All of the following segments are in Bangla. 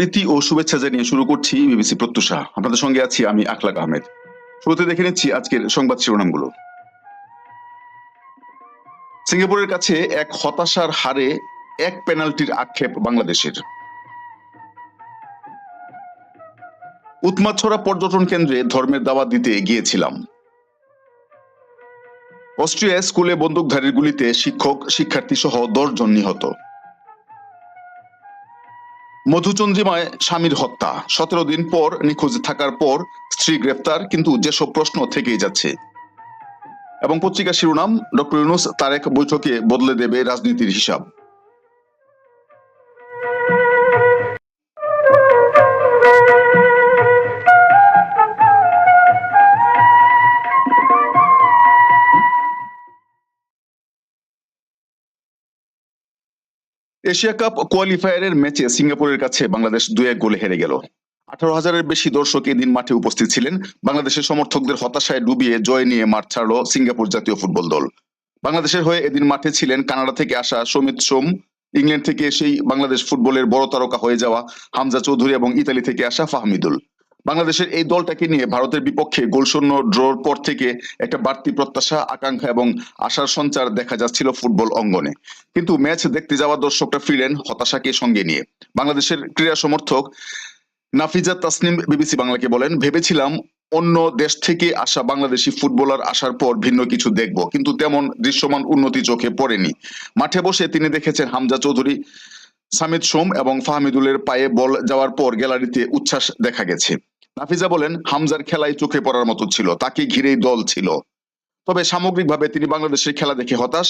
প্রীতি ও শুভেচ্ছা জানিয়ে শুরু করছি বিবিসি প্রত্যুষা। আপনাদের সঙ্গে আছি আমি আখলাক আহমেদ। শুরুতে দেখে নিচ্ছি আজকের সংবাদ শিরোনামগুলো। সিঙ্গাপুরের কাছে এক হতাশার হারে এক পেনাল্টির আক্ষেপ বাংলাদেশের। উৎমাছড়া পর্যটন কেন্দ্রে ধর্মের দাওয়াত দিতে গিয়েছিলাম। অস্ট্রিয়ায় স্কুলে বন্দুকধারীর গুলিতে শিক্ষক শিক্ষার্থী সহ দশ জন নিহত। মধুচন্দ্রিমায় স্বামীর হত্যা। সতেরো দিন পর, নিখোঁজ থাকার পর স্ত্রী গ্রেপ্তার, কিন্তু যেসব প্রশ্ন থেকেই যাচ্ছে। এবং পত্রিকা শিরোনাম, ডক্টর ইউনুস তারেক বৈঠকে বদলে দেবে রাজনীতির হিসাব। এশিয়া কাপ কোয়ালিফায়ারের ম্যাচে সিঙ্গাপুরের কাছে বাংলাদেশ দুই এক গোলে হেরে গেল। আঠারো হাজারের বেশি দর্শক এদিন মাঠে উপস্থিত ছিলেন। বাংলাদেশের সমর্থকদের হতাশায় ডুবিয়ে জয় নিয়ে মাঠ ছাড়ল সিঙ্গাপুর জাতীয় ফুটবল দল। বাংলাদেশের হয়ে এদিন মাঠে ছিলেন কানাডা থেকে আসা সমিত সোম। ইংল্যান্ড থেকে এসেই বাংলাদেশ ফুটবলের বড় তারকা হয়ে যাওয়া হামজা চৌধুরী এবং ইতালি থেকে আসা ফাহমিদুল। বাংলাদেশের এই দলটাকে নিয়ে ভারতের বিপক্ষে গোলশূন্য ড্রোর পর থেকে একটা বাড়তি প্রত্যাশা, আকাঙ্ক্ষা এবং আশার সঞ্চার দেখা যাচ্ছিল ফুটবল অঙ্গনে। কিন্তু ম্যাচ দেখতে যাওয়া দর্শকরা ফিরলেন হতাশাকে সঙ্গে নিয়ে। বাংলাদেশের ক্রীড়া সমর্থক নাফিজা তাসনিম বিবিসি বাংলাকে বলেন, ভেবেছিলাম অন্য দেশ থেকে আসা বাংলাদেশি ফুটবলার আসার পর ভিন্ন কিছু দেখব, কিন্তু তেমন দৃশ্যমান উন্নতি চোখে পড়েনি। মাঠে বসে তিনি দেখেছেন হামজা চৌধুরী, সামিদ সোম এবং ফাহমিদুলের পায়ে বল যাওয়ার পর গ্যালারিতে উচ্ছ্বাস দেখা গেছে। নাফিজা বলেন, হামজার খেলায় চোখে পড়ার মতো ছিল, তাকে ঘিরেই দল ছিল। তবে সামগ্রিকভাবে তিনি বাংলাদেশের খেলা দেখে হতাশ।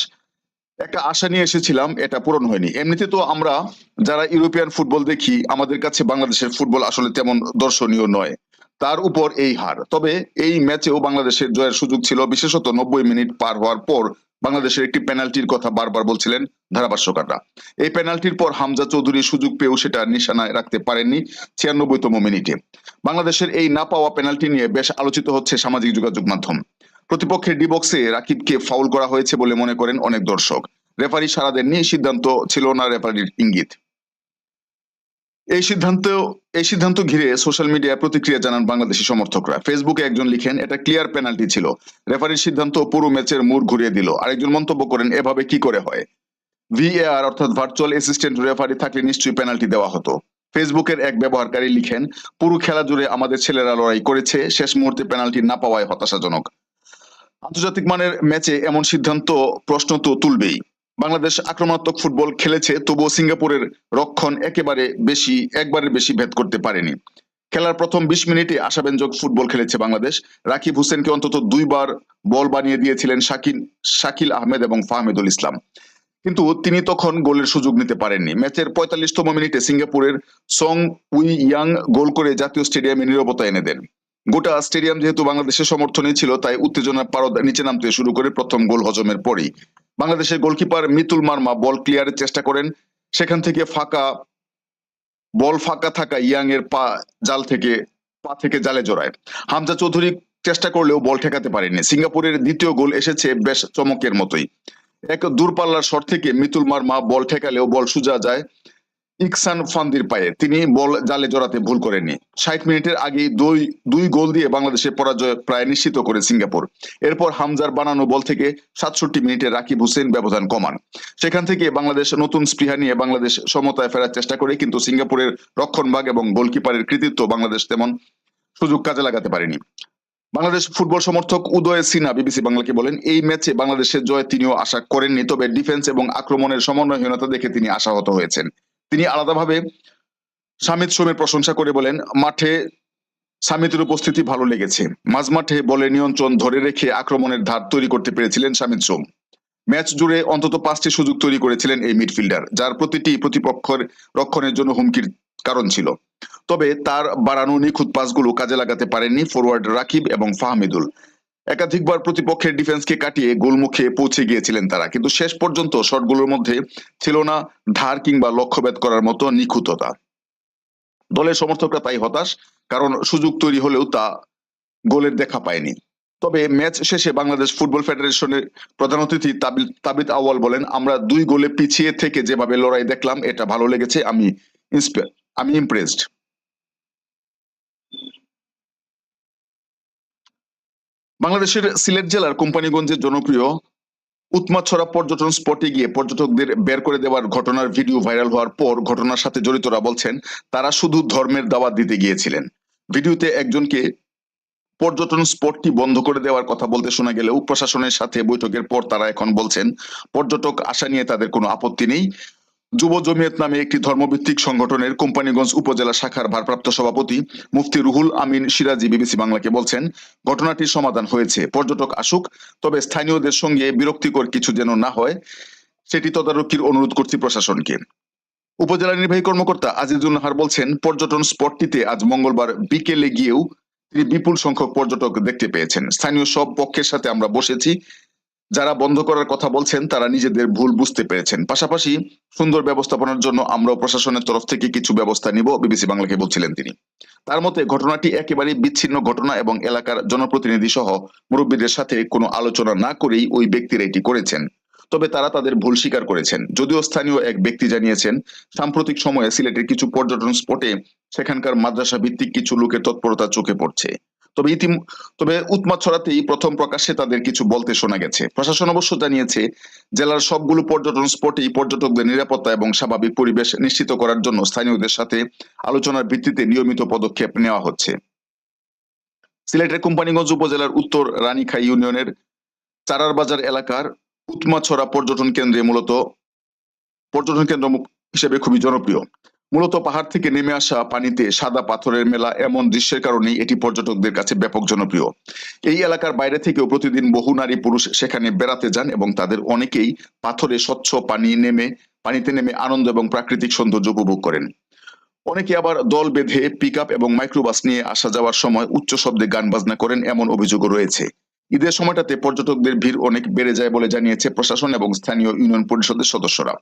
একটা আশা নিয়ে এসেছিলাম, এটা পূরণ হয়নি। এমনিতে তো আমরা যারা ইউরোপিয়ান ফুটবল দেখি, আমাদের কাছে বাংলাদেশের ফুটবল আসলে তেমন দর্শনীয় নয়। তার উপর এই হার। তবে এই ম্যাচেও বাংলাদেশের জয়ের সুযোগ ছিল, বিশেষত নব্বই মিনিট পার হওয়ার পর বাংলাদেশের একটি পেনাল্টির কথা বারবার বলছিলেন ধারাভাষ্যকাররা। এই পেনাল্টির পর হামজা চৌধুরী সুযোগ পেয়েও সেটা নিশানায় রাখতে পারেননি ছিয়ানব্বইতম মিনিটে। বাংলাদেশের এই না পাওয়া পেনাল্টি নিয়ে বেশ আলোচিত হচ্ছে সামাজিক যোগাযোগ মাধ্যম। প্রতিপক্ষের ডিবক্সে রাকিবকে ফাউল করা হয়েছে বলে মনে করেন অনেক দর্শক। রেফারি সারা নিয়ে সিদ্ধান্ত ছিল না রেফারির ইঙ্গিত। এই সিদ্ধান্ত এই সিদ্ধান্ত ঘিরে সোশ্যাল মিডিয়ায় প্রতিক্রিয়া জানান বাংলাদেশি সমর্থকরা। ফেসবুকে একজন লিখেন, এটা ক্লিয়ার পেনাল্টি ছিল। রেফারির সিদ্ধান্ত পুরো ম্যাচের মোড় ঘুরিয়ে দিল। আরেকজন মন্তব্য করেন, এভাবে কি করে হয়? ভিএআর অর্থাৎ ভার্চুয়াল অ্যাসিস্ট্যান্ট রেফারি থাকলে নিশ্চয়ই পেনাল্টি দেওয়া হতো। ফেসবুকের এক ব্যবহারকারী লিখেন, পুরো খেলা জুড়ে আমাদের ছেলেরা লড়াই করেছে, শেষ মুহূর্তে পেনাল্টি না পাওয়ায় হতাশাজনক। আন্তর্জাতিক মানের ম্যাচে এমন সিদ্ধান্ত প্রশ্ন তো তুলবেই। বাংলাদেশ আক্রমণাত্মক ফুটবল খেলেছে, তবুও সিঙ্গাপুরের রক্ষণ একেবারে বেশি, একবারের বেশি ভেদ করতে পারেনি। খেলার প্রথম বিশ মিনিটে আশাব্যঞ্জক ফুটবল খেলেছে বাংলাদেশ। রাকিব হোসেনকে অন্তত দুইবার বল বানিয়ে দিয়েছিলেন শাকিল শাকিল আহমেদ এবং ফাহমেদুল ইসলাম। কিন্তু তিনি তখন গোলের সুযোগ নিতে পারেননি। ম্যাচের পঁয়তাল্লিশতম মিনিটে সিঙ্গাপুরের সং উই ইয়াং গোল করে জাতীয় স্টেডিয়ামে নিরবতা এনে দেন। গোটা স্টেডিয়াম যেহেতু বাংলাদেশের সমর্থনে ছিল, তাই উত্তেজনার পারদ নিচে নামতে শুরু করে প্রথম গোল হজমের পরেই। বাংলাদেশের গোলকিপার মিতুল মার্মা বল ক্লিয়ারের চেষ্টা করেন। সেখান থেকে ফাঁকা, বল ফাঁকা থাকা ইয়াং এর পা জাল থেকে, পা থেকে জালে জড়ায়। হামজা চৌধুরী চেষ্টা করলেও বল ঠেকাতে পারেনি সিঙ্গাপুরের দ্বিতীয় গোল এসেছে বেশ চমকের মতোই। এক দূরপাল্লার শট থেকে মিতুল মার্মা বল ঠেকালেও বল সুজা যায়। ইকসান ফান্দির পায়ে। তিনি বল জালে জড়াতে ভুল করেননি। ষাট মিনিটের আগেই দুই দুই গোল দিয়ে বাংলাদেশের পরাজয় প্রায় নিশ্চিত করে সিঙ্গাপুর। এরপর হামজার বানানো বল থেকে সাতষট্টি মিনিটে রাকিব হোসেন ব্যবধান কমান। সেখান থেকে বাংলাদেশ নতুন স্পৃহা নিয়ে বাংলাদেশ সমতায় ফেরার চেষ্টা করে, কিন্তু সিঙ্গাপুরের রক্ষণভাগ এবং গোলকিপারের কৃতিত্ব বাংলাদেশ তেমন সুযোগ কাজে লাগাতে পারেনি। বাংলাদেশ ফুটবল সমর্থক উদয় সিনহা বিবিসি বাংলাকে বলেন, এই ম্যাচে বাংলাদেশের জয় তিনিও আশা করেননি, তবে ডিফেন্স এবং আক্রমণের সমন্বয়হীনতা দেখে তিনি আশাহত হয়েছেন। তিনি আলাদাভাবে সামিত সোমের প্রশংসা করে বলেন, মাঠে সামিতের উপস্থিতি ভালো লেগেছে। মাঝমাঠে বলে নিয়ন্ত্রণ ধরে রেখে আক্রমণের ধার তৈরি করতে পেরেছিলেন সামিত সোম। ম্যাচ জুড়ে অন্তত পাঁচটি সুযোগ তৈরি করেছিলেন এই মিডফিল্ডার, যার প্রতিটি প্রতিপক্ষের রক্ষণের জন্য হুমকির কারণ ছিল। তবে তার বাড়ানো নিখুঁত পাসগুলো কাজে লাগাতে পারেননি ফরওয়ার্ড রাকিব এবং ফাহমিদুল। একাধিকবার প্রতিপক্ষের ডিফেন্সকে কাটিয়ে গোলমুখে পৌঁছে গিয়েছিলেন তারা। কিন্তু শেষ পর্যন্ত শটগুলোর মধ্যে ছিল না ধার কিংবা লক্ষ্যভেদ করার মতো নিখুঁততা। দলের সমর্থকরা তাই হতাশ, কারণ সুযোগ তৈরি হলেও তা গোলের দেখা পায়নি। তবে ম্যাচ শেষে বাংলাদেশ ফুটবল ফেডারেশনের প্রধান অতিথি তাবিদ আওয়াল বলেন, আমরা দুই গোলে পিছিয়ে থেকে যেভাবে লড়াই দেখলাম, এটা ভালো লেগেছে, আমি আমি ইমপ্রেসড বাংলাদেশের সিলেট জেলার কোম্পানিগঞ্জের জনপ্রিয় উৎমাছড়া পর্যটন স্পটে গিয়ে পর্যটকদের বের করে দেওয়ার ঘটনার ভিডিও ভাইরাল হওয়ার পর ঘটনার সাথে জড়িতরা বলছেন, তারা শুধু ধর্মের দাওয়াত দিতে গিয়েছিলেন। ভিডিওতে একজনকে পর্যটন স্পটটি বন্ধ করে দেওয়ার কথা বলতে শোনা গেলেও প্রশাসনের সাথে বৈঠকের পর তারা এখন বলছেন, পর্যটক আসা নিয়ে তাদের কোনো আপত্তি নেই। যুব জমিয়ত নামে একটি ধর্মভিত্তিক সংগঠনের কোম্পানিগঞ্জ উপজেলা শাখার ভারপ্রাপ্ত সভাপতি মুফতি রুহুল আমিন সিরাজি বিবিসি বাংলাকে বলছেন, ঘটনাটির সমাধান হয়েছে। পর্যটক আসুক, তবে স্থানীয়দের সঙ্গে বিরক্তিকর কিছু যেন না হয়, সেটি তদারকির অনুরোধ করছি প্রশাসনকে। উপজেলা নির্বাহী কর্মকর্তা আজিজুল নাহার বলছেন, পর্যটন স্পটটিতে আজ মঙ্গলবার বিকেলে গিয়েও তিনি বিপুল সংখ্যক পর্যটক দেখতে পেয়েছেন। স্থানীয় সব পক্ষের সাথে আমরা বসেছি যারা বন্ধ করার কথা বলছেন, তারা নিজেদের ভুল বুঝতে পেরেছেন। পাশাপাশি সুন্দর ব্যবস্থাপনার জন্য আমরাও প্রশাসনের তরফ থেকে কিছু ব্যবস্থা নিব, বিবিসি বাংলাকে বলছিলেন তিনি। তার মতে ঘটনাটি একেবারে বিচ্ছিন্ন ঘটনা এবং এলাকার জনপ্রতিনিধি সহ মুরব্বীদের সাথে কোনো আলোচনা না করেই ওই ব্যক্তিরা এটি করেছেন। তবে তারা তাদের ভুল স্বীকার করেছেন। যদিও স্থানীয় এক ব্যক্তি জানিয়েছেন, সাম্প্রতিক সময়ে সিলেটের কিছু পর্যটন স্পটে সেখানকার মাদ্রাসা ভিত্তিক কিছু লোকের তৎপরতা চোখে পড়ছে। তবে তবে উৎমাদ ছড়াতেই প্রথম প্রকাশ্যে তাদের কিছু বলতে শোনা গেছে। প্রশাসন অবশ্য জানিয়েছে, জেলার সবগুলো পর্যটন স্পটেই পর্যটকদের নিরাপত্তা এবং স্বাভাবিক পরিবেশ নিশ্চিত করার জন্য স্থানীয়দের সাথে আলোচনার ভিত্তিতে নিয়মিত পদক্ষেপ নেওয়া হচ্ছে। সিলেটের কোম্পানিগঞ্জ উপজেলার উত্তর রানীখাই ইউনিয়নের চারার বাজার এলাকার উৎমাছড়া পর্যটন কেন্দ্রে মূলত পর্যটন কেন্দ্র হিসেবে খুবই জনপ্রিয়। মূলত পাহাড় থেকে নেমে আসা পানিতে সাদা পাথরের মেলা এমন দৃশ্যের কারণেই এটি পর্যটকদের কাছে ব্যাপক জনপ্রিয়। এই এলাকার বাইরে থেকেও প্রতিদিন বহু নারী পুরুষ সেখানে বেড়াতে যান এবং তাদের অনেকেই পাথরে স্বচ্ছ পানি নেমে, পানিতে নেমে আনন্দ এবং প্রাকৃতিক সৌন্দর্য উপভোগ করেন। অনেকে আবার দল বেঁধে পিক এবং মাইক্রোবাস নিয়ে আসা যাওয়ার সময় উচ্চ শব্দে গান বাজনা করেন এমন অভিযোগও রয়েছে। ঈদের সময়টাতে পর্যটকদের ভিড় অনেক বেড়ে যায় বলে জানিয়েছে প্রশাসন এবং স্থানীয় ইউনিয়ন পরিষদের সদস্যরা।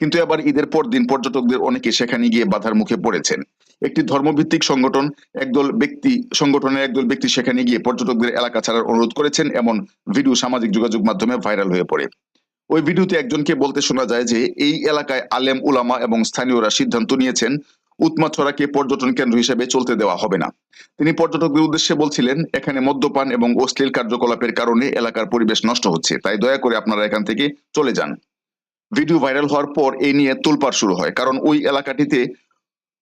কিন্তু এবার ঈদের পর দিন পর্যটকদের অনেকে সেখানে গিয়ে বাধার মুখে পড়েছেন। একটি ধর্মভিত্তিক সংগঠন, একদল ব্যক্তি, সংগঠনের একদল ব্যক্তি সেখানে গিয়ে পর্যটকদের এলাকা ছাড়ার অনুরোধ করেছেন এমন ভিডিও সামাজিক যোগাযোগ মাধ্যমে ভাইরাল হয়ে পড়ে। ওই ভিডিওতে একজনকে বলতে শোনা যায় যে, এই এলাকায় আলেম, উলামা এবং স্থানীয়রা সিদ্ধান্ত নিয়েছেন উৎমাছড়াকে পর্যটন কেন্দ্র হিসেবে চলতে দেওয়া হবে না। তিনি পর্যটকদের উদ্দেশ্যে বলছিলেন, এখানে মদ্যপান এবং অশ্লীল কার্যকলাপের কারণে এলাকার পরিবেশ নষ্ট হচ্ছে, তাই দয়া করে আপনারা এখান থেকে চলে যান। ভিডিও ভাইরাল হওয়ার পর এই নিয়ে তোলপাড় শুরু হয়, কারণ ওই এলাকাটিতে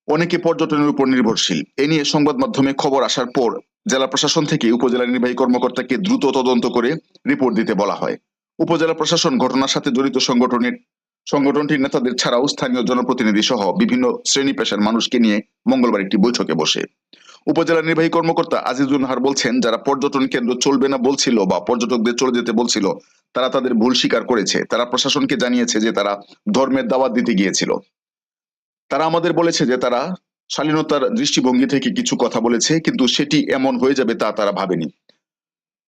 অনেকে পর্যটনের উপর নির্ভরশীল। এ নিয়ে সংবাদ মাধ্যমে খবর আসার পর জেলা প্রশাসন থেকে উপজেলা নির্বাহী কর্মকর্তাকে দ্রুত তদন্ত করে রিপোর্ট দিতে বলা হয়। উপজেলা প্রশাসন ঘটনার সাথে জড়িত সংগঠনের সংগঠনটির নেতাদের ছাড়াও স্থানীয় জনপ্রতিনিধি সহ বিভিন্ন শ্রেণি পেশার মানুষকে নিয়ে মঙ্গলবার একটি বৈঠকে বসে। উপজেলা নির্বাহী কর্মকর্তা আজিজুল হার বলছেন, যারা পর্যটন কেন্দ্র চলবে না বলছিল বা পর্যটকদের চলে যেতে বলছিল, তারা তাদের ভুল স্বীকার করেছে। তারা প্রশাসনকে জানিয়েছে যে তারা ধর্মের দাওয়াত দিতে গিয়েছিল। তারা আমাদের বলেছে যে তারা শালীনতার দৃষ্টিভঙ্গি থেকে কিছু কথা বলেছে, কিন্তু সেটি এমন হয়ে যাবে তা তারা ভাবেনি।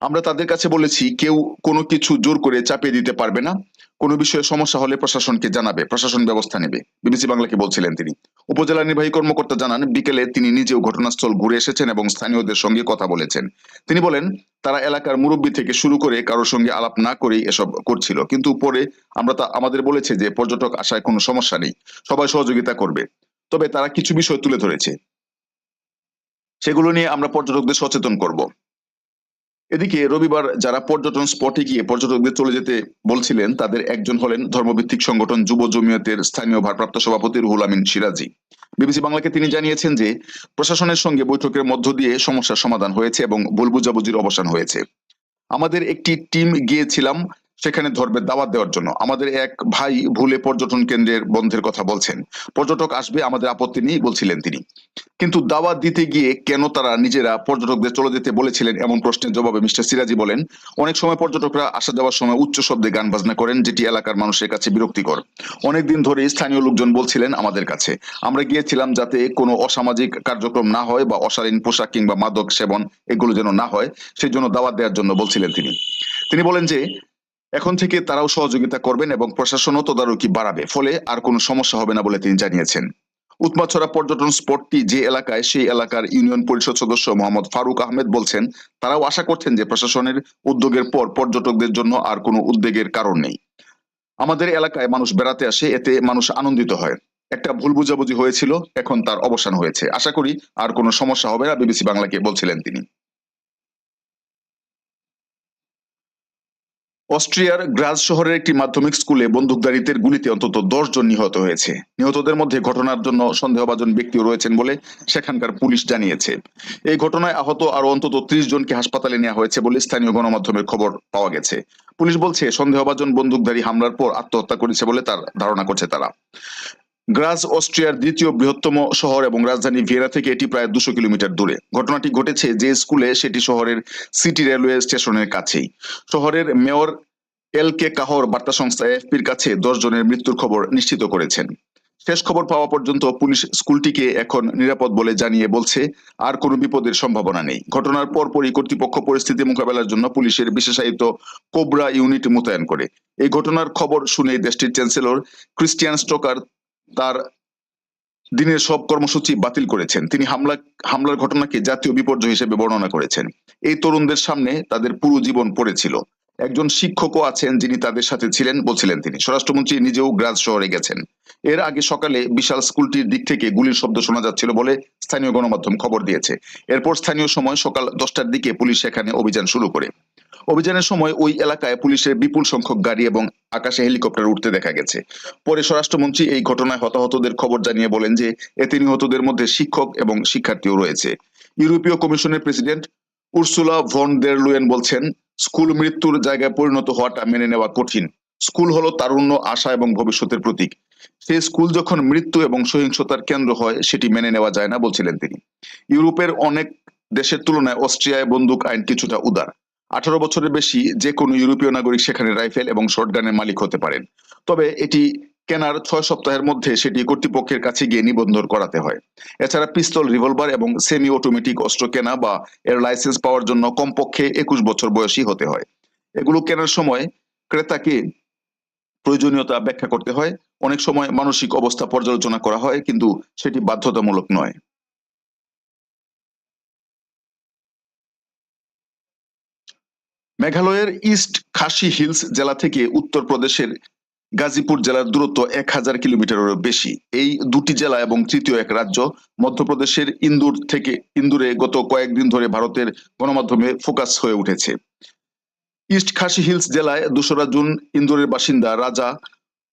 আমরা তাদের কাছে বলেছি, কেউ কোনো কিছু জোর করে চাপিয়ে দিতে পারবে না। কোনো বিষয়ে সমস্যা হলে প্রশাসনকে জানাবে, প্রশাসন ব্যবস্থা নেবে। বিবিসি বাংলাকে বলছিলেন তিনি। উপজেলা নির্বাহী কর্মকর্তা জানান, বিকেলে তিনি নিজেও ঘটনাস্থল ঘুরে এসেছেন এবং স্থানীয়দের সঙ্গে কথা বলেছেন। তিনি বলেন, তারা এলাকার মুরব্বী থেকে শুরু করে কারোর সঙ্গে আলাপ না করেই এসব করছিল। কিন্তু পরে আমরা তা, আমাদের বলেছে যে পর্যটক আসায় কোনো সমস্যা নেই, সবাই সহযোগিতা করবে। তবে তারা কিছু বিষয় তুলে ধরেছে। সেগুলো নিয়ে আমরা পর্যটকদের সচেতন করব। এদিকে রবিবার যারা পর্যটন স্পটে গিয়ে পর্যটকদের চলে যেতে বলছিলেন, তাদের একজন হলেন ধর্মভিত্তিক সংগঠন যুব জমিয়তের স্থানীয় ভারপ্রাপ্ত সভাপতি রুহুল আমিন সিরাজি। বিবিসি বাংলাকে তিনি জানিয়েছেন যে, প্রশাসনের সঙ্গে বৈঠকের মধ্য দিয়ে সমস্যার সমাধান হয়েছে এবং ভুল বুঝাবুঝির অবসান হয়েছে। আমাদের একটি টিম গিয়েছিলাম সেখানে ধরবে দাওয়াত দেওয়ার জন্য। আমাদের এক ভাই ভুলে পর্যটন কেন্দ্রের বন্ধের কথা বলছেন। পর্যটক আসবে, আমাদের আপত্তি নেই বলছিলেন তিনি। কিন্তু দাওয়াত দিতে গিয়ে কেন তারা নিজেরা পর্যটকদের চলে যেতে বলেছিলেন এমন প্রশ্নের জবাবে মিস্টার সিরাজি বলেন, অনেক সময় পর্যটকরা আসা যাওয়ার সময় উচ্চ শব্দে গান বাজনা করেন, যেটি এলাকার মানুষের কাছে বিরক্তিকর। অনেকদিন ধরে স্থানীয় লোকজন বলছিলেন আমাদের কাছে, আমরা গিয়েছিলাম যাতে কোনো অসামাজিক কার্যক্রম না হয় বা অশালীন পোশাক কিংবা মাদক সেবন এগুলো যেন না হয় সেই জন্য দাওয়াত দেওয়ার জন্য বলছিলেন তিনি। তিনি বলেন যে এখন থেকে তারাও সহযোগিতা করবেন এবং প্রশাসনও তদারকি বাড়াবে, ফলে আর কোনো সমস্যা হবে না বলে তিনি জানিয়েছেন। উৎমাছড়া পর্যটন স্পটটি যে এলাকায়, সেই এলাকার ইউনিয়ন পরিষদ সদস্য মোহাম্মদ ফারুক আহমেদ বলছেন, তারাও আশা করছেন যে প্রশাসনের উদ্যোগের পর পর্যটকদের জন্য আর কোনো উদ্বেগের কারণ নেই। আমাদের এলাকায় মানুষ বেড়াতে আসে, এতে মানুষ আনন্দিত হয়। একটা ভুল বুঝাবুঝি হয়েছিল, এখন তার অবসান হয়েছে। আশা করি আর কোনো সমস্যা হবে না, বিবিসি বাংলাকে বলছিলেন তিনি। অস্ট্রিয়ার গ্রাজ শহরের একটি মাধ্যমিক স্কুলে বন্দুকধারীদের গুলিতে অন্তত দশ জন নিহত হয়েছে। নিহতদের মধ্যে ঘটনার জন্য সন্দেহভাজন ব্যক্তিও রয়েছেন বলে সেখানকার পুলিশ জানিয়েছে। এই ঘটনায় আহত আরও অন্তত ত্রিশ জনকে হাসপাতালে নেওয়া হয়েছে বলে স্থানীয় গণমাধ্যমের খবর পাওয়া গেছে। পুলিশ বলছে, সন্দেহভাজন বন্দুকধারী হামলার পর আত্মহত্যা করেছে বলে তার ধারণা করছে তারা। গ্রাজ অস্ট্রিয়ার দ্বিতীয় বৃহত্তম শহর এবং রাজধানী ভিয়েনা থেকে এটি প্রায় দুশো কিলোমিটার দূরে। ঘটনাটি ঘটেছে যে স্কুলে, সেটি শহরের সিটি রেলওয়ে স্টেশনের কাছেই। শহরের মেয়র এল কে কাহর বার্তা সংস্থা এফপির কাছে দশ জনের মৃত্যুর খবর নিশ্চিত করেছেন। শেষ খবর পাওয়া পর্যন্ত পুলিশ স্কুলটিকে এখন নিরাপদ বলে জানিয়ে বলছে, আর কোনো বিপদের সম্ভাবনা নেই। ঘটনার পরপরই কর্তৃপক্ষ পরিস্থিতি মোকাবেলার জন্য পুলিশের বিশেষায়িত কোবরা ইউনিট মোতায়েন করে। এই ঘটনার খবর শুনে দেশটির চ্যান্সেলর ক্রিস্টিয়ান স্টোকার তার দিনের সব কর্মসূচি বাতিল করেছেন। তিনি হামলা, হামলার ঘটনাকে জাতীয় বিপর্যয় হিসেবে বর্ণনা করেছেন। এই তরুণদের সামনে তাদের পুরো জীবন পড়েছিল। একজন শিক্ষকও আছেন যিনি তাদের সাথে ছিলেন, বলছিলেন তিনি। স্বরাষ্ট্রমন্ত্রী নিজেও গ্রাজ শহরে গেছেন। এর আগে সকালে বিশাল স্কুলটির দিক থেকে গুলির শব্দ শোনা যাচ্ছিল বলে স্থানীয় গণমাধ্যম খবর দিয়েছে। এরপর স্থানীয় সময় সকাল দশটার দিকে পুলিশ সেখানে অভিযান শুরু করে। অভিযানের সময় ওই এলাকায় পুলিশের বিপুল সংখ্যক গাড়ি এবং আকাশে হেলিকপ্টার উঠতে দেখা গেছে। পরে স্বরাষ্ট্রমন্ত্রী এই ঘটনায় হতাহতদের খবর জানিয়ে বলেন যে, এতে নিহতদের মধ্যে শিক্ষক এবং শিক্ষার্থীও রয়েছে। ইউরোপীয় কমিশনের president Ursula von der Leyen বলছেন, স্কুল মৃত্যুর জায়গায় পরিণত হওয়াটা মেনে নেওয়া কঠিন। স্কুল হলো তারুণ্য, আশা এবং ভবিষ্যতের প্রতীক। সেই স্কুল যখন মৃত্যু এবং সহিংসতার কেন্দ্র হয়, সেটি মেনে নেওয়া যায় না বলছিলেন তিনি। ইউরোপের অনেক দেশের তুলনায় অস্ট্রিয়ায় বন্দুক আইন কিছুটা উদার। আঠারো বছরের বেশি যে কোনো ইউরোপীয় নাগরিক সেখানে রাইফেল এবং শর্টগানের মালিক হতে পারেন। তবে এটি কেনার ছয় সপ্তাহের মধ্যে সেটি কর্তৃপক্ষের কাছে গিয়ে নিবন্ধন করাতে হয়। এছাড়া পিস্তল, রিভলভার এবং সেমি অটোমেটিক অস্ত্র কেনা বা এর লাইসেন্স পাওয়ার জন্য কমপক্ষে একুশ বছর বয়সী হতে হয়। এগুলো কেনার সময় ক্রেতাকে প্রয়োজনীয়তা ব্যাখ্যা করতে হয়। অনেক সময় মানসিক অবস্থা পর্যালোচনা করা হয়, কিন্তু সেটি বাধ্যতামূলক নয়। মেঘালয়ের ইস্ট খাসি হিলস জেলা থেকে উত্তরপ্রদেশের গাজীপুর জেলার দূরত্ব এক হাজার কিলোমিটারেরও বেশি। এই দুটি জেলা এবং তৃতীয় এক রাজ্য মধ্যপ্রদেশের ইন্দুর থেকে ইন্দুরে গত কয়েকদিন ধরে ভারতের গণমাধ্যমে ফোকাস হয়ে উঠেছে। ইস্ট খাসি হিলস জেলায় দোসরা জুন ইন্দোরের বাসিন্দা রাজা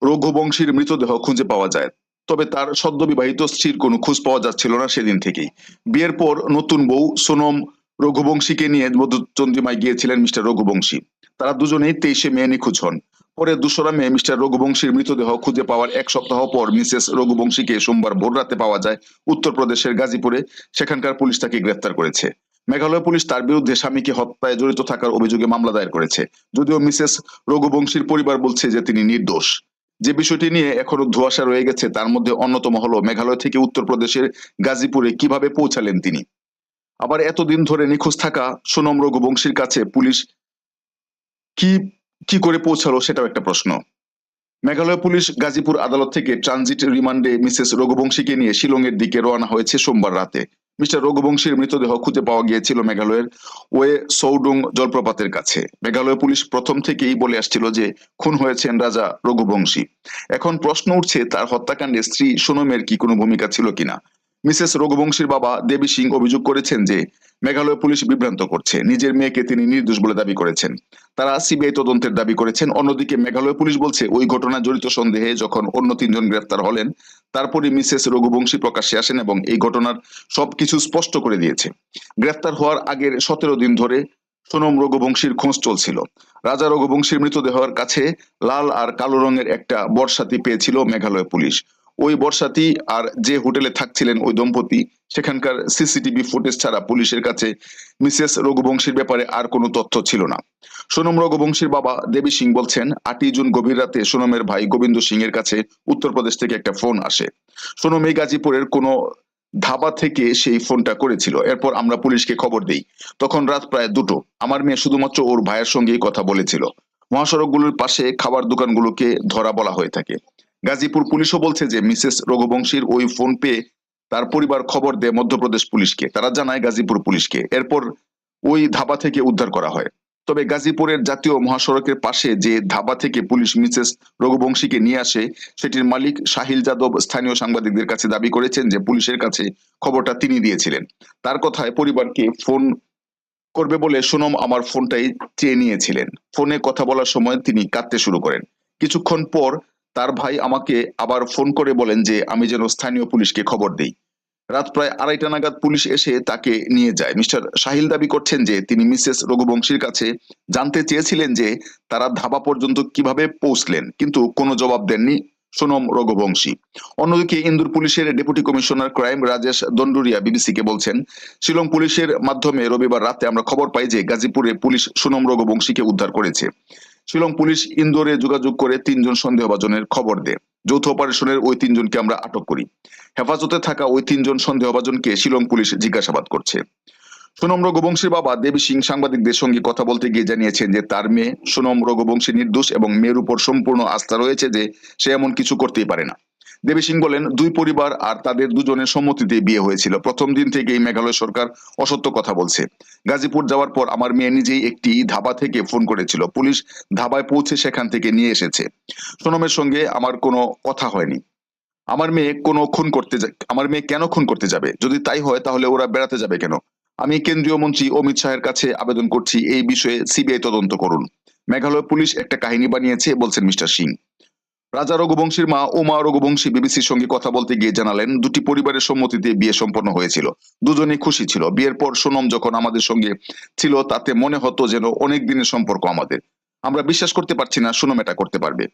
রঘুবংশীর মৃতদেহ খুঁজে পাওয়া যায়। তবে তার সদ্যবিবাহিত স্ত্রীর কোনো খোঁজ পাওয়া যাচ্ছিল না সেদিন থেকেই। বিয়ের পর নতুন বউ সোনম রঘুবংশীকে নিয়ে মধুচন্দ্রিমায় গিয়েছিলেন মিস্টার রঘুবংশী। তারা দুজনেই তেইশে মে নিখোঁজ হন। পরে দোসরা মে মিস্টার রঘুবংশীর মৃতদেহ খুঁজে পাওয়ার এক সপ্তাহ পর মিসেস রঘুবংশীকে সোমবার ভোর রাতে পাওয়া যায় উত্তরপ্রদেশের গাজীপুরে। সেখানকার পুলিশ তাকে গ্রেফতার করেছে। মেঘালয় পুলিশ তার বিরুদ্ধে স্বামীকে হত্যায় জড়িত থাকার অভিযোগে মামলা দায়ের করেছে। যদিও মিসেস রঘুবংশীর পরিবার বলছে যে তিনি নির্দোষ। যে বিষয়টি নিয়ে এখনও ধোঁয়াশা রয়ে গেছে, তার মধ্যে অন্যতম হলো মেঘালয় থেকে উত্তরপ্রদেশের গাজীপুরে কীভাবে পৌঁছালেন তিনি? আবার এতদিন ধরে নিখোঁজ থাকা সোনম রঘুবংশীর কাছে পুলিশ কি কি করে পৌঁছালো সেটাও একটা প্রশ্ন। মেঘালয় পুলিশ গাজীপুর আদালত থেকে ট্রানজিট রিমান্ডে মিসেস রঘুবংশীকে নিয়ে শিলংয়ের দিকে রওনা হয়েছে সোমবার রাতে। মিস্টার রঘুবংশীর মৃতদেহ খুঁজে পাওয়া গিয়েছিল মেঘালয়ের ওয়ে সৌডুং জলপ্রপাতের কাছে। মেঘালয় পুলিশ প্রথম থেকেই বলে আসছিল যে খুন হয়েছেন রাজা রঘুবংশী। এখন প্রশ্ন উঠছে, তার হত্যাকাণ্ডে স্ত্রী সোনমের কি কোনো ভূমিকা ছিল কিনা? মিসেস রঘুবংশীর বাবা দেবী সিং অভিযোগ করেছেন যে মেঘালয় পুলিশ বিভ্রান্ত করছে। নিজের মেয়েকে তিনি নির্দোষ বলে দাবি করেছেন। তারা সিবিআই তদন্তের দাবি করেছেন। অন্যদিকে মেঘালয় পুলিশ বলছে, ওই ঘটনা জড়িত সন্দেহে যখন অন্য তিনজন গ্রেফতার হলেন তারপরে মিসেস রঘুবংশী প্রকাশ্যে আসেন এবং এই ঘটনার সবকিছু স্পষ্ট করে দিয়েছে। গ্রেফতার হওয়ার আগের সতেরো দিন ধরে সোনম রঘুবংশীর খোঁজ চলছিল। রাজা রঘুবংশীর মৃতদেহের কাছে লাল আর কালো রঙের একটা বর্ষাতি পেয়েছিল মেঘালয় পুলিশ। ওই বর্ষাতি আর যে হোটেলে থাকছিলেন ওই দম্পতি, সেখানকার সিসিটিভি ফুটেজ ছাড়া পুলিশের কাছে মিসেস রঘুবংশীর ব্যাপারে আর কোনো তথ্য ছিল না। সোনম রঘুবংশীর বাবা দেবী সিং বলছেন, আটই জুন গভীর রাতে সোনমের ভাই গোবিন্দ সিং এর কাছে উত্তরপ্রদেশ থেকে একটা ফোন আসে। সোনম এই গাজীপুরের কোনো ধাবা থেকে সেই ফোনটা করেছিল। এরপর আমরা পুলিশকে খবর দেই। তখন রাত প্রায় দুটো। আমার মেয়ে শুধুমাত্র ওর ভাইয়ের সঙ্গেই কথা বলেছিল। মহাসড়কগুলোর পাশে খাবার দোকানগুলোকে ধরা বলা হয়ে থাকে। গাজীপুর পুলিশও বলছে যে মিসেস রঘুবংশীর ওই ফোন পেয়ে তার পরিবার খবর দেয় মধ্যপ্রদেশ পুলিশকে। তারা জানায় গাজীপুর পুলিশকে। এরপর ওই ধাবা থেকে উদ্ধার করা হয়। তবে গাজীপুরের জাতীয় মহাসড়কের পাশে যে ধাবা থেকে পুলিশ মিসেস রঘুবংশীকে নিয়ে আসে, সেটির মালিক শাহিল যাদব স্থানীয় সাংবাদিকদের কাছে দাবি করেছেন যে পুলিশের কাছে খবরটা তিনি দিয়েছিলেন। তার কথায় পরিবারকে ফোন করবে বলে সোনম আমার ফোনটাই চেয়ে নিয়েছিলেন। ফোনে কথা বলার সময় তিনি কাঁদতে শুরু করেন। কিছুক্ষণ পর তার ভাই আমাকে আবার ফোন করে বলেন যে আমি যেন স্থানীয় পুলিশকে খবর দেই। রাত প্রায় আড়াইটা নাগাদ পুলিশ এসে তাকে নিয়ে যায়। মিস্টার সাহিল দাবি করছেন যে তিনি মিসেস রঘুবংশীর কাছে জানতে চেয়েছিলেন যে তারা ধাবা পর্যন্ত কীভাবে পৌঁছলেন, কিন্তু কোনো জবাব দেননি সোনম রঘুবংশী। অন্যদিকে ইন্দুর পুলিশের deputy commissioner crime Rajesh Dandotiya বিবিসিকে বলছেন, শিলং পুলিশের মাধ্যমে রবিবার রাতে আমরা খবর পাই যে গাজীপুরে পুলিশ সোনম রঘুবংশীকে উদ্ধার করেছে। শিলং পুলিশ ইন্দোরে যোগাযোগ করে তিনজন সন্দেহভাজনের খবর দেয়। যৌথ অপারেশনের ওই তিনজনকে আমরা আটক করি। হেফাজতে থাকা ওই তিনজন সন্দেহভাজনকে শিলং পুলিশ জিজ্ঞাসাবাদ করছে। সোনম রঘুবংশীর বাবা দেবী সিং সাংবাদিকদের সঙ্গে কথা বলতে গিয়ে জানিয়েছেন যে তার মেয়ে সোনম রঘুবংশী নির্দোষ এবং মেয়ের উপর সম্পূর্ণ আস্থা রয়েছে যে সে এমন কিছু করতেই পারে না। দেবী সিং বলেন, দুই পরিবার আর তাদের দুজনের সম্মতিতে বিয়ে হয়েছিল। প্রথম দিন থেকেই মেঘালয় সরকার অসত্য কথা বলছে। গাজীপুর যাওয়ার পর আমার মেয়ে নিজেই একটি ধাবা থেকে ফোন করেছিল। পুলিশ ধাবায় পৌঁছে সেখান থেকে নিয়ে এসেছে। সোনমের সঙ্গে আমার কোনো কথা হয়নি। আমার মেয়ে কোনো খুন করতে আমার মেয়ে কেন খুন করতে যাবে? যদি তাই হয়, তাহলে ওরা বেড়াতে যাবে কেন? আমি কেন্দ্রীয় মন্ত্রী অমিত শাহের কাছে আবেদন করছি, এই বিষয়ে সিবিআই তদন্ত করুন। মেঘালয় পুলিশ একটা কাহিনী বানিয়েছে, বলছেন মিস্টার সিং। রাজা রঘুবংশীর মা উমা রঘুবংশী বিবিসির সঙ্গে কথা বলতে গিয়ে জানালেন, দুটি পরিবারের সম্মতিতে বিয়ে সম্পন্ন হয়েছিল। দুজনেই খুশি ছিল। বিয়ের পর সোনম যখন আমাদের সঙ্গে ছিল, তাতে মনে হতো যেন অনেক দিনের সম্পর্ক আমাদের। আমরা বিশ্বাস করতে পারছি না সোনম এটা করতে পারবে।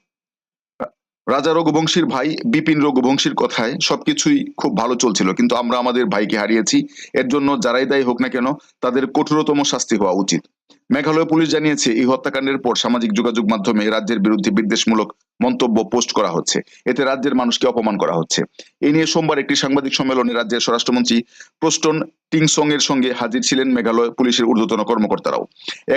রাজা রঘুবংশীর ভাই, বিপিন রঘুবংশীর কথায় সবকিছুই খুব ভালো চলছিল, কিন্তু আমরা আমাদের ভাইকে হারিয়েছি। এর জন্য যারাই দায়ী হোক না কেন, তাদের কঠোরতম শাস্তি হওয়া উচিত। মেঘালয় পুলিশ জানিয়েছে, এই হত্যাকাণ্ডের পর সামাজিক যোগাযোগ মাধ্যমে রাজ্যের বিরুদ্ধে বিদ্বেষমূলক মন্তব্য পোস্ট করা হচ্ছে। এতে রাজ্যের মানুষকে অপমান করা হচ্ছে। এই নিয়ে সোমবার একটি সাংবাদিক সম্মেলনে রাজ্যের স্বরাষ্ট্রমন্ত্রী প্রস্টন টিংসং এর সঙ্গে হাজির ছিলেন মেঘালয় পুলিশের ঊর্ধ্বতন কর্মকর্তারাও।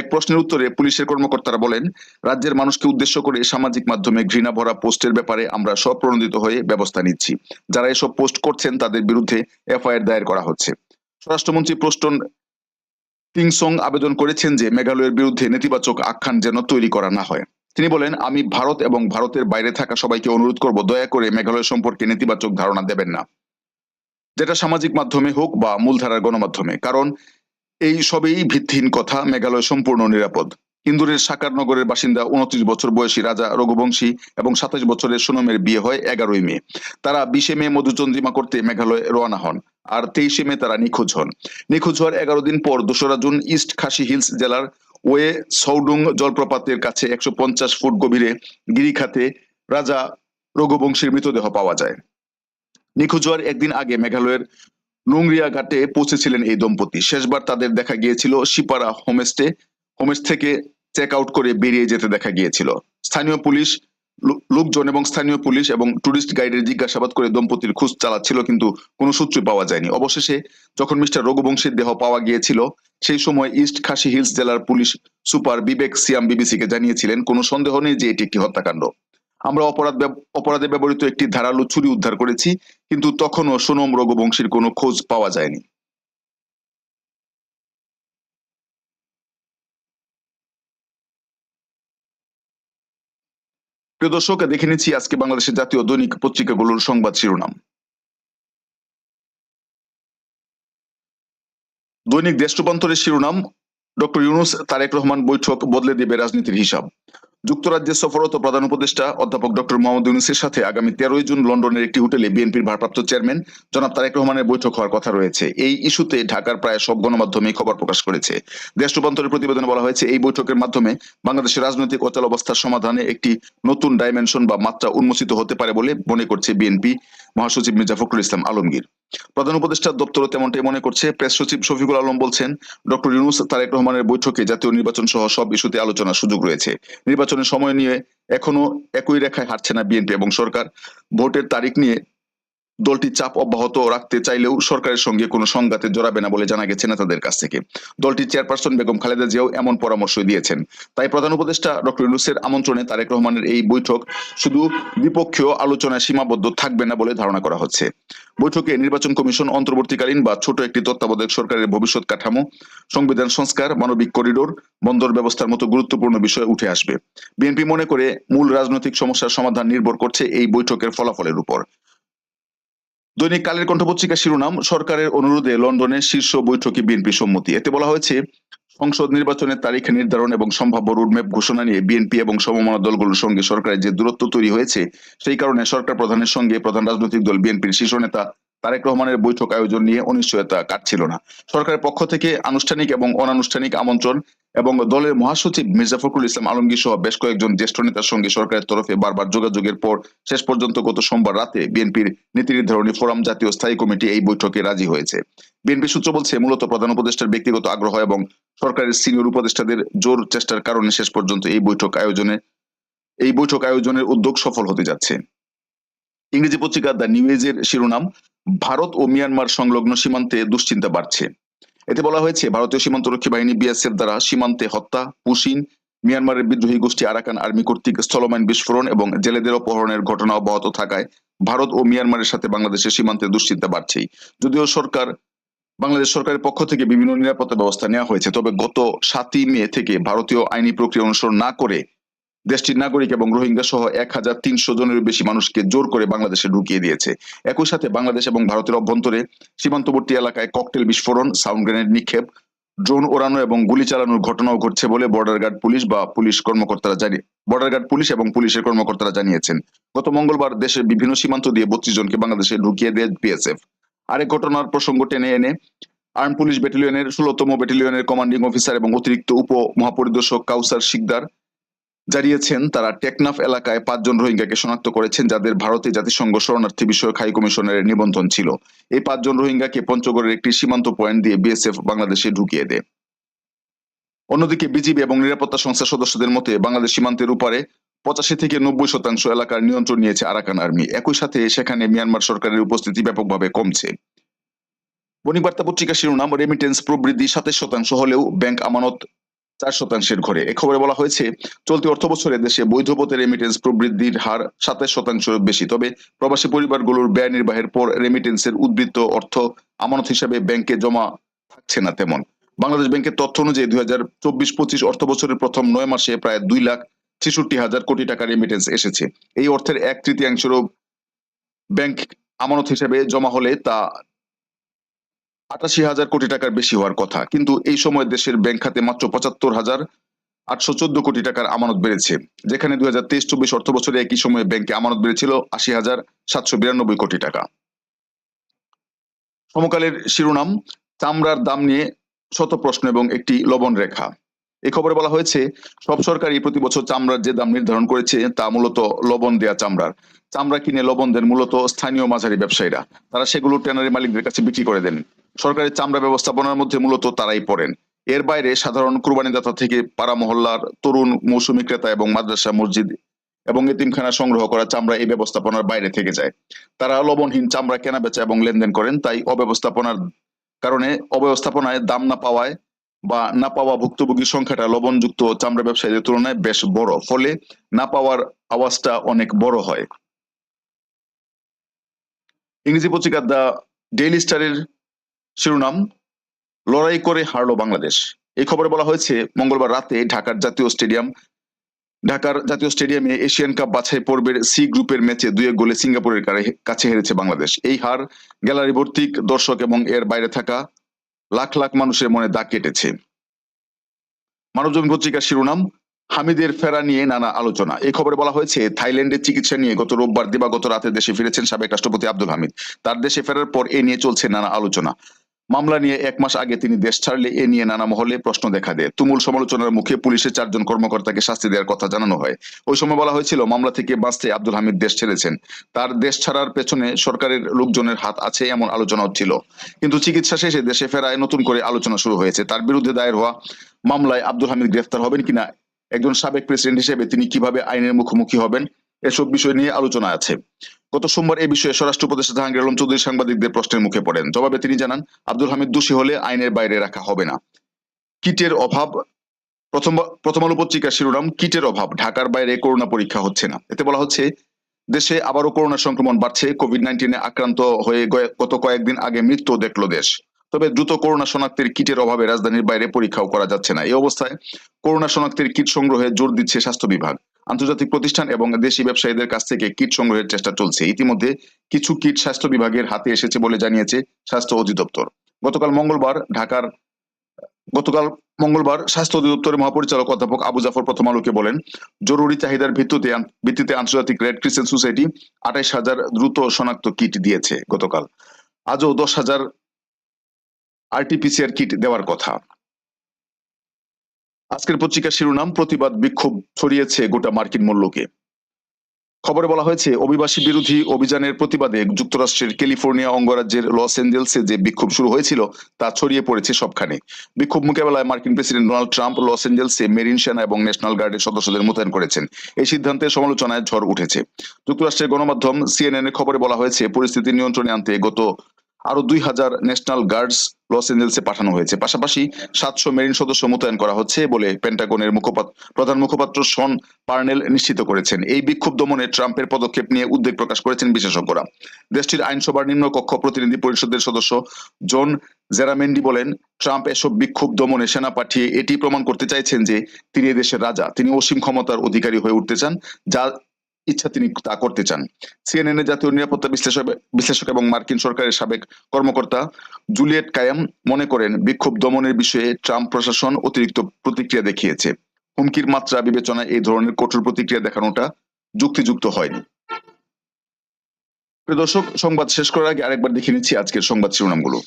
এক প্রশ্নের উত্তরে পুলিশের কর্মকর্তারা বলেন, রাজ্যের মানুষকে উদ্দেশ্য করে সামাজিক মাধ্যমে ঘৃণা ভরা পোস্টের ব্যাপারে আমরা স্বপ্রণোদিত হয়ে ব্যবস্থা নিচ্ছি। যারা এসব পোস্ট করছেন তাদের বিরুদ্ধে এফআইআর দায়ের করা হচ্ছে। স্বরাষ্ট্রমন্ত্রী প্রস্টন টিংসং আবেদন করেছেন যে মেঘালয়ের বিরুদ্ধে নেতিবাচক আখ্যান যেন তৈরি করা না হয়। তিনি বলেন, আমি ভারত এবং ভারতের বাইরে থাকা সবাইকে অনুরোধ করব, দয়া করে মেঘালয় সম্পর্কে নেতিবাচক ধারণা দেবেন না। যেটা সামাজিক মাধ্যমে হোক বা মূলধারার গণমাধ্যমে, কারণ এই সবই ভিত্তিহীন কথা, মেঘালয় সম্পূর্ণ নিরাপদ। ইন্দোরের সাকার নগরের বাসিন্দা উনত্রিশ বছর বয়সী রাজা রঘুবংশী এবং সাতাশ বছরের সোনমের বিয়ে হয় এগারোই মে। তারা বিশে মে মধুচন্দ্রিমা করতে মেঘালয়ে রওনা হন আর তেইশে মে তারা নিখোঁজ হন। নিখোঁজ হওয়ার এগারো দিন পর দোসরা জুন ইস্ট খাসি হিলস জেলার ওয়ে সৌডুং জলপ্রপাতের কাছে একশো পঞ্চাশ ফুট গভীরে গিরিখাতে রাজা রঘুবংশীর মৃতদেহ পাওয়া যায়। নিখোঁজ হওয়ার একদিন আগে মেঘালয়ের নোংরিয়া ঘাটে পৌঁছেছিলেন এই দম্পতি। শেষবার তাদের দেখা গিয়েছিল শিপারা হোমস্টে হোমস থেকে চেক আউট করে বেরিয়ে যেতে দেখা গিয়েছিল। স্থানীয় পুলিশ লোকজন এবং স্থানীয় পুলিশ এবং টুরিস্ট গাইডের জিজ্ঞাসাবাদ করে দম্পতির খোঁজ চালাচ্ছিল কিন্তু কোনো সূত্র পাওয়া যায়নি। অবশেষে যখন মিস্টার রঘুবংশীর দেহ পাওয়া গিয়েছিল, সেই সময় ইস্ট খাসি হিলস জেলার পুলিশ সুপার বিবেক সিয়াম বিবিসিকে জানিয়েছিলেন, কোনো সন্দেহ নেই যে এটি একটি হত্যাকাণ্ড। আমরা অপরাধ অপরাধে ব্যবহৃত একটি ধারালো ছুরি উদ্ধার করেছি, কিন্তু তখনও সোনম রঘুবংশীর কোনো খোঁজ পাওয়া যায়নি। প্রিয় দর্শক, দেখে নিচ্ছি আজকে বাংলাদেশের জাতীয় দৈনিক পত্রিকাগুলোর সংবাদ শিরোনাম। দৈনিক দেশ রূপান্তরের শিরোনাম, ডক্টর ইউনুস তারেক রহমান বৈঠক বদলে দেবে রাজনীতির হিসাব। যুক্তরাজ্যে সফররত প্রধান উপদেষ্টা অধ্যাপক ডক্টর মোহাম্মদ ইউনুসের সাথে আগামী তেরোই জুন লন্ডনের একটি হোটেলে বিএনপির ভারপ্রাপ্ত চেয়ারম্যান জনাব তারেক রহমানের বৈঠক হওয়ার কথা রয়েছে। এই ইস্যুতে ঢাকার প্রায় সব গণমাধ্যমে খবর প্রকাশ করেছে। দেশ রূপান্তরের প্রতিবেদনে বলা হয়েছে, এই বৈঠকের মাধ্যমে বাংলাদেশের রাজনৈতিক অচল অবস্থার সমাধানে একটি নতুন ডাইমেনশন বা মাত্রা উন্মোচিত হতে পারে বলে মনে করছে বিএনপি মহাসচিব মির্জা ফখরুল ইসলাম আলমগীর। প্রধান উপদেষ্টার দপ্তরও তেমনটাই মনে করছে। প্রেস সচিব শফিকুল আলম বলছেন, ডক্টর ইউনুস তারেক রহমানের বৈঠকে জাতীয় নির্বাচন সহ সব ইস্যুতে আলোচনার সুযোগ রয়েছে। নির্বাচনের সময় নিয়ে এখনও একই রেখায় হাঁটছে না বিএনপি এবং সরকার ভোটের তারিখ নিয়ে দলটি চাপ অব্যাহত রাখতে চাইলেও সরকারের সঙ্গে কোনো সংঘাতে জড়াবে না বলে জানা গেছে নেতাদের কাছ থেকে। দলটির চেয়ারপারসন বেগম খালেদা জিয়াও এমন পরামর্শ দিয়েছেন। তাই প্রধান উপদেষ্টা ডক্টর ইউনুসের আমন্ত্রণে তারেক রহমানের এই বৈঠক শুধু দ্বিপক্ষীয় আলোচনায় সীমাবদ্ধ থাকবে না বলে ধারণা করা হচ্ছে। বৈঠকে নির্বাচন কমিশন অন্তর্বর্তীকালীন বা ছোট একটি তত্ত্বাবধায়ক সরকারের ভবিষ্যৎ কাঠামো, সংবিধান সংস্কার, মানবিক করিডোর, বন্দর ব্যবস্থার মতো গুরুত্বপূর্ণ বিষয় উঠে আসবে। বিএনপি মনে করে মূল রাজনৈতিক সমস্যার সমাধান নির্ভর করছে এই বৈঠকের ফলাফলের উপর। দৈনিক কালের কণ্ঠ পত্রিকা শিরোনাম, সরকারের অনুরোধে লন্ডনে শীর্ষ বৈঠকে বিএনপি সম্মতি। এতে বলা হয়েছে, সংসদ নির্বাচনের তারিখ নির্ধারণ এবং সম্ভাব্য রোডম্যাপ ঘোষণা নিয়ে বিএনপি এবং সমমনা দলগুলোর সঙ্গে সরকারের যে দূরত্ব তৈরি হয়েছে, সেই কারণে সরকার প্রধানের সঙ্গে প্রধান রাজনৈতিক দল বিএনপির শীর্ষ নেতা তারেক রহমানের বৈঠক আয়োজন নিয়ে অনিশ্চয়তা কাটছিল না। সরকারের পক্ষ থেকে আনুষ্ঠানিক এবং অনানুষ্ঠানিক আমন্ত্রণ এবং দলের মহাসচিব মির্জা ফখরুল ইসলাম আলমগীর সহ বেশ কয়েকজন জ্যেষ্ঠ নেতার সঙ্গে সরকারের তরফে বারবার যোগাযোগের পর শেষ পর্যন্ত গত সোমবার রাতে বিএনপির নীতি নির্ধারণী ফোরাম জাতীয় স্থায়ী কমিটি এই বৈঠকে রাজি হয়েছে। বিএনপি সূত্র বলছে, মূলত প্রধান উপদেষ্টার ব্যক্তিগত আগ্রহ এবং সরকারের সিনিয়র উপদেষ্টাদের জোর চেষ্টার কারণে শেষ পর্যন্ত এই বৈঠক আয়োজনে, এই বৈঠক আয়োজনের উদ্যোগ সফল হতে যাচ্ছে। ইংরেজি পত্রিকা দ্য নিউ এজের শিরোনাম ভারত ও মিয়ানমার সংলগ্ন সীমান্তে দুশ্চিন্তা বাড়ছে। এতে বলা হয়েছে, ভারতীয় সীমান্তরক্ষী বাহিনী বিএসএফ দ্বারা সীমান্তে হত্যা, পুশিন, মিয়ানমারের বিদ্রোহী গোষ্ঠী আরাকান আর্মি কর্তৃক স্থলমাইন বিস্ফোরণ এবং জেলেদের অপহরণের ঘটনা অব্যাহত থাকায় ভারত ও মিয়ানমারের সাথে বাংলাদেশের সীমান্তে দুশ্চিন্তা বাড়ছেই। যদিও সরকার, বাংলাদেশ সরকারের পক্ষ থেকে বিভিন্ন নিরাপত্তা ব্যবস্থা নেওয়া হয়েছে, তবে গত সাতই মে থেকে ভারতীয় আইনি প্রক্রিয়া অনুসরণ না করে দেশটির নাগরিক এবং রোহিঙ্গা সহ এক হাজার তিনশো জনের বেশি মানুষকে জোর করে বাংলাদেশে ঢুকিয়ে দিয়েছে। একই সাথে বাংলাদেশ এবং ভারতের অভ্যন্তরে সীমান্তবর্তী এলাকায় ককটেল বিস্ফোরণ, সাউন্ড গ্রেনেড নিক্ষেপ, ড্রোন ওড়ানো এবং গুলি চালানোর ঘটনাও ঘটছে বলে বর্ডার গার্ড পুলিশ বা পুলিশ কর্মকর্তারা জানি, বর্ডার গার্ড পুলিশ এবং পুলিশের কর্মকর্তারা জানিয়েছেন। গত মঙ্গলবার দেশের বিভিন্ন সীমান্ত দিয়ে বত্রিশ জনকে বাংলাদেশে ঢুকিয়ে দেয় বিএসএফ। আরেক ঘটনার প্রসঙ্গ টেনে এনে আর্ম পুলিশ ব্যাটালিয়নের ষোলতম ব্যাটালিয়নের কমান্ডিং অফিসার এবং অতিরিক্ত উপ মহাপরিদর্শক কাউসার শিকদার জানিয়েছেন তারা টেকনাফ এলাকায় পাঁচজন রোহিঙ্গাকে শনাক্ত করেছেন যাদের ভারতে জাতিসংঘ শরণার্থী বিষয়ক হাই কমিশনের নিবন্ধন ছিল। এই পাঁচজন রোহিঙ্গাকে পঞ্চগড়ের একটি সীমান্ত পয়েন্ট দিয়ে বিএসএফ বাংলাদেশে ঢুকিয়ে দেয়। অন্যদিকে বিজিবি এবং নিরাপত্তা সংস্থার সদস্যদের মতে বাংলাদেশ সীমান্তের উপারে পঁচাশি থেকে নব্বই শতাংশ এলাকার নিয়ন্ত্রণ নিয়েছে আরাকান আর্মি। একই সাথে সেখানে মিয়ানমার সরকারের উপস্থিতি ব্যাপকভাবে কমছে। বণিক বার্তা পত্রিকা শিরোনাম রেমিটেন্স প্রবৃদ্ধি সাতাশ শতাংশ হলেও ব্যাংক আমানত চার শতাংশের ঘরে। এ খবরে বলা হয়েছে, চলতি অর্থ বছরে দেশে বৈধ পথে রেমিটেন্স প্রবৃদ্ধির হার সাতাশ শতাংশ বেশি। তবে প্রবাসী পরিবারগুলোর ব্যয় নির্বাহের পর রেমিটেন্সের উদ্বৃত্ত অর্থ আমানত হিসাবে ব্যাংকে জমা থাকছে না তেমন। বাংলাদেশ ব্যাংকের তথ্য অনুযায়ী দুই হাজার চব্বিশ পঁচিশ অর্থ বছরের প্রথম নয় মাসে প্রায় দুই লাখ ছেষট্টি হাজার কোটি টাকা রেমিটেন্স এসেছে। এই অর্থের এক তৃতীয়াংশেরও ব্যাংক আমানত হিসেবে জমা হলে তা আটাশি হাজার কোটি টাকার বেশি হওয়ার কথা। কিন্তু এই সময় দেশের ব্যাংক খাতে মাত্র পঁচাত্তর হাজার আটশো চোদ্দ কোটি টাকার আমানত বেড়েছে, যেখানে দুই হাজার তেইশ চব্বিশ অর্থ বছরে একই সময়ে ব্যাংকে আমানত বেড়েছিল আশি হাজার সাতশো বিরানব্বই কোটি টাকা। সমকালের শিরোনাম, চামড়ার দাম নিয়ে শত প্রশ্ন এবং একটি লবণ রেখা। এই খবরে বলা হয়েছে, সব সরকারই প্রতি বছর চামড়ার যে দাম নির্ধারণ করেছে, তা মূলত লবণ দেয়া চামড়ার। চামড়া কিনে লবণ দেন মূলত স্থানীয় মাঝারি ব্যবসায়ীরা, তারা সেগুলো ট্যানারি মালিকদের কাছে বিক্রি করে দেন। সরকারের চামড়া ব্যবস্থাপনার মধ্যে মূলত তারাই পড়েন। এর বাইরে সাধারণ কুরবানিদাতা থেকে পাড়া মহল্লার তরুণ মৌসুমী ক্রেতা এবং মাদ্রাসা, মসজিদ এবং এতিমখানা সংগ্রহ করা চামড়া এই ব্যবস্থাপনার বাইরে থেকে যায়। তারা লবণহীন চামড়া কেনা বেচা এবং লেনদেন করেন, তাই অব্যবস্থাপনার কারণে অব্যবস্থাপনায় দাম না পাওয়ায় বা না পাওয়া ভুক্তভোগীর সংখ্যাটা লবণযুক্ত চামড়া ব্যবসায়ীদের তুলনায় বেশ বড়, ফলে না পাওয়ার আওয়াজটা অনেক বড় হয়। ইংরেজি পত্রিকা দ্য ডেইলি স্টারের শিরোনাম, লড়াই করে হারলো বাংলাদেশ। এই খবরে বলা হয়েছে, মঙ্গলবার রাতে ঢাকার জাতীয় স্টেডিয়াম, ঢাকার জাতীয় স্টেডিয়ামে এশিয়ান কাপ বাছাই পর্বের সি গ্রুপের ম্যাচে দুই এক গোলে সিঙ্গাপুরের কাছে হেরেছে বাংলাদেশ। এই হার গ্যালারি ভর্তি দর্শক এবং এর বাইরে থাকা লাখ লাখ মানুষের মনে দাগ কেটেছে। মানবজমিন পত্রিকার শিরোনাম, হামিদের ফেরা নিয়ে নানা আলোচনা। এই খবরে বলা হয়েছে, থাইল্যান্ডের চিকিৎসা নিয়ে গত রোববার দিবাগত রাতে দেশে ফিরেছেন সাবেক রাষ্ট্রপতি আব্দুল হামিদ। তার দেশে ফেরার পর এ নিয়ে চলছে নানা আলোচনা। মামলা নিয়ে এক মাস আগে তিনি দেশ ছাড়লে এ নিয়ে নানা মহলে প্রশ্ন দেখা দেয়। তুমুল সমালোচনার মুখে পুলিশের চারজন কর্মকর্তাকে শাস্তি দেওয়ার কথা জানানো হয়। ওই সময় বলা হয়েছিল, মামলা থেকে বাঁচতে আব্দুল হামিদ দেশ ছেড়েছেন। তার দেশ ছাড়ার পেছনে সরকারের লোকজনের হাত আছে এমন আলোচনা হচ্ছিল কিন্তু চিকিৎসা শেষে দেশে ফেরায় নতুন করে আলোচনা শুরু হয়েছে। তার বিরুদ্ধে দায়ের হওয়া মামলায় আব্দুল হামিদ গ্রেফতার হবেন কিনা একজন সাবেক প্রেসিডেন্ট হিসেবে তিনি কীভাবে আইনের মুখোমুখি হবেন, এসব বিষয় নিয়ে আলোচনা আছে। গত সোমবার এ বিষয়ে স্বরাষ্ট্র উপদেষ্টা জাহাঙ্গীর আলম চৌধুরী সাংবাদিকদের প্রশ্নের মুখে পড়েন। জবাবে তিনি জানান, আব্দুল হামিদ দোষী হলে আইনের বাইরে রাখা হবে না। কিটের অভাব, প্রথম প্রথম আলো পত্রিকার শিরোনাম, কিটের অভাব, ঢাকার বাইরে করোনা পরীক্ষা হচ্ছে না। এতে বলা হচ্ছে, দেশে আবারও করোনা সংক্রমণ বাড়ছে কোভিড নাইন্টিনে আক্রান্ত হয়ে গত কয়েকদিন আগে মৃত্যু দেখল দেশ। তবে দ্রুত করোনা শনাক্তের কিটের অভাবে রাজধানীর বাইরে পরীক্ষাও করা যাচ্ছে না। এই অবস্থায় করোনা শনাক্তের কিট সংগ্রহে জোর দিচ্ছে স্বাস্থ্য বিভাগ। আন্তর্জাতিক প্রতিষ্ঠান এবং দেশি ব্যবসায়ীদের কাছ থেকে কিট সংগ্রহের চেষ্টা চলছে। ইতিমধ্যে কিছু কিট স্বাস্থ্য বিভাগের হাতে এসেছে বলে জানিয়েছে স্বাস্থ্য অধিদপ্তর। গতকাল মঙ্গলবার ঢাকার, গতকাল মঙ্গলবার স্বাস্থ্য অধিদপ্তরের মহাপরিচালক অধ্যাপক আবু জাফর প্রথম আলোকে বলেন, জরুরি চাহিদার ভিত্তিতে ভিত্তিতে আন্তর্জাতিক রেড ক্রিসেন্ট সোসাইটি আঠাইশ হাজার দ্রুত শনাক্ত কিট দিয়েছে গতকাল। আজও দশ হাজার আরটিপিসিআর কিট দেওয়ার কথা। আজকের পত্রিকার শিরোনাম, প্রতিবাদ, বিক্ষোভ ছড়িয়েছে গোটা মার্কিন মূল্যকে খবরে বলা হয়েছে, অভিবাসী বিরোধী অভিযানের প্রতিবাদে যুক্তরাষ্ট্রের ক্যালিফোর্নিয়া অঙ্গরাজ্যের লস এঞ্জেলসে যে বিক্ষোভ শুরু হয়েছিল, তা ছড়িয়ে পড়েছে সবখানে। বিক্ষোভ মোকাবেলায় মার্কিন প্রেসিডেন্ট ডোনাল্ড ট্রাম্প লস এঞ্জেলসে মেরিন সেনা এবং ন্যাশনাল গার্ডের সদস্যদের মোতায়েন করেছেন। এই সিদ্ধান্তের সমালোচনায় ঝড় উঠেছে। যুক্তরাষ্ট্রের গণমাধ্যম সিএনএন এর খবরে বলা হয়েছে, পরিস্থিতি নিয়ন্ত্রণে আনতে গত আরও দুই হাজার ন্যাশনাল গার্ডস লস এঞ্জেলসে পাঠানো হয়েছে। পাশাপাশি সাতশো মেরিন সদস্য মোতায়েন করা হচ্ছে বলে পেন্টাগনের মুখপাত্র প্রধান মুখপাত্র শন পার্নেল নিশ্চিত করেছেন। এই বিক্ষোভ দমনে ট্রাম্পের পদক্ষেপ নিয়ে উদ্বেগ প্রকাশ করেছেন বিশেষজ্ঞরা। দেশটির আইনসভার নিম্নকক্ষ প্রতিনিধি পরিষদের সদস্য জন জেরামেন্ডি বলেন, ট্রাম্প এসব বিক্ষোভ দমনে সেনা পাঠিয়ে এটি প্রমাণ করতে চাইছেন যে তিনি এদেশের রাজা। তিনি অসীম ক্ষমতার অধিকারী হয়ে উঠতে চান, যা ইচ্ছা তিনি তা করতে চান। সিএনএন এর জাতীয় নিরাপত্তা বিশ্লেষক বিশ্লেষক এবং মার্কিন সরকারের সাবেক কর্মকর্তা জুলিয়েট কায়াম মনে করেন, বিক্ষোভ দমনের বিষয়ে ট্রাম্প প্রশাসন অতিরিক্ত প্রতিক্রিয়া দেখিয়েছে। হুমকির মাত্রা বিবেচনায় এই ধরনের কঠোর প্রতিক্রিয়া দেখানোটা যুক্তিযুক্ত হয়নি। দর্শক, সংবাদ শেষ করার আগে আরেকবার দেখে নিচ্ছি আজকের সংবাদ শিরোনামগুলো।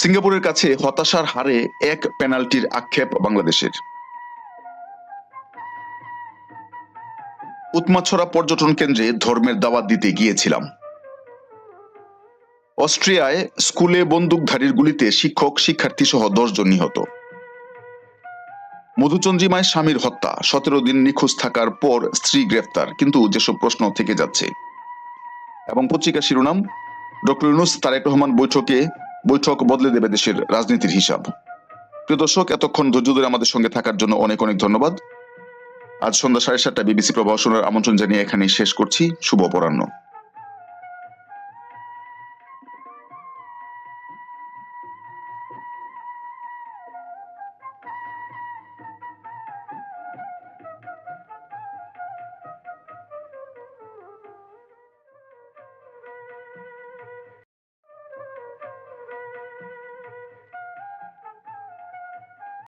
সিঙ্গাপুরের কাছে হতাশার হারে এক পেনাল্টির আক্ষেপ বাংলাদেশের। উৎমাছড়া পর্যটন কেন্দ্রে ধর্মের দাওয়াত দিতে গিয়েছিলাম। অস্ট্রিয়ায় স্কুলে বন্দুকধারীর গুলিতে শিক্ষক শিক্ষার্থী সহ দশজন নিহত। মধুচন্দ্রিমায় স্বামীর হত্যা, সতেরো দিন নিখোঁজ থাকার পর স্ত্রী গ্রেফতার, কিন্তু যেসব প্রশ্ন থেকে যাচ্ছে। এবং পত্রিকা শিরোনাম, ডক্টর ইউনুস তারেক রহমান বৈঠকে বৈঠক বদলে দেবে দেশের রাজনীতির হিসাব। প্রিয় দর্শক, এতক্ষণ ধৈর্য ধরে আমাদের সঙ্গে থাকার জন্য অনেক অনেক ধন্যবাদ। আজ সন্ধ্যা সাড়ে সাতটা বিবিসি শোনার আমন্ত্রণ জানিয়ে এখানেই শেষ করছি। শুভ অপরাহ্ন।